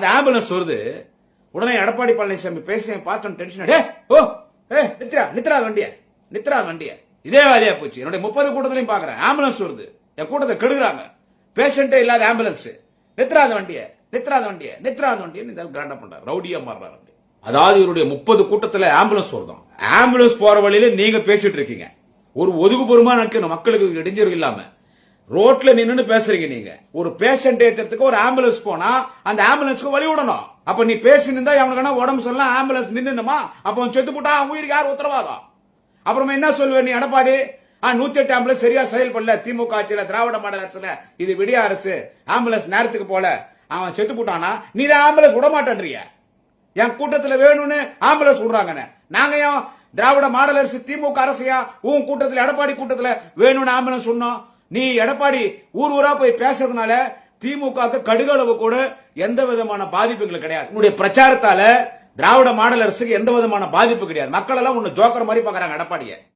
அந்த ஆம்புலன்ஸ் வருது. உடனே எடப்பாடி பழனிசாமி பேசி பார்த்தோம் டென்ஷன் ஓ ஏ நித்ரா நித்ரா வண்டிய நித்ரா வண்டிய. இதே வேலையா போச்சு. என்னுடைய முப்பது கூட்டத்திலையும் பாக்குறேன் ஆம்புலன்ஸ் வருது. என் கூட்டத்தை கெடுக்கிறாங்க. பேஷண்டே இல்லாத ஆம்புலன்ஸ் நித்ராத வண்டிய நித்ராத வண்டிய நித்ராத வண்டிய இந்த கிராண்டா பண்றாரு. ரவுடியா மாறுறாரு அதாவது இவருடைய முப்பது கூட்டத்துல ஆம்புலன்ஸ் வருதும் ஆம்புலன்ஸ் போற வழியில நீங்க பேசிட்டு இருக்கீங்க. ஒரு ஒதுக்குப்புறமா நினைக்கணும் மக்களுக்கு இடைஞ்சல் இல்லாம. ரோட்ல நின்னு பேசுறீங்க நீங்க. ஒரு பேஷண்ட் ஏற்றத்துக்கு ஒரு ஆம்புலன்ஸ் போனா அந்த ஆம்புலன்ஸ்க்கு வழி விடணும் அப்ப நீ பேசி நின்றா அவனுக்கு உடம்பு சொல்லலாம் ஆம்புலன்ஸ் நின்னுமா அப்ப செத்து போட்டா அவன் உயிருக்கு யார் உத்தரவாதம்? அப்புறமா என்ன சொல்லுவேன் நீ எடப்பாடி? ஆ நூத்தி எட்டு ஆம்புலன்ஸ் சரியா செயல்படல. திமுக ஆட்சியில திராவிட மாடல் அரசுல இது விடிய அரசு. ஆம்புலன்ஸ் நேரத்துக்கு போல. அவன் செத்து போட்டானா? நீ தான் ஆம்புலன்ஸ் விட மாட்டேன்றீங்க என் கூட்டத்துல வேணும்னு ஆம்புலன்ஸ் விடுறாங்கன்னு. நாங்க ஏன் திராவிட மாடல் அரசு திமுக அரசையா? உன் கூட்டத்துல எடப்பாடி கூட்டத்துல வேணும்னு ஆம்புலன்ஸ் சொன்னோம் நீ எடப்பாடி ஊர் ஊரா போய் பேசுறதுனால திமுக கடுகளவு கூட எந்த விதமான பாதிப்புகள் கிடையாது. உன்னுடைய பிரச்சாரத்தால திராவிட மாடல் அரசுக்கு எந்த விதமான பாதிப்பு கிடையாது. மக்கள் எல்லாம் உன்னை ஜோக்கர் மாதிரி பாக்குறாங்க எடப்பாடியை.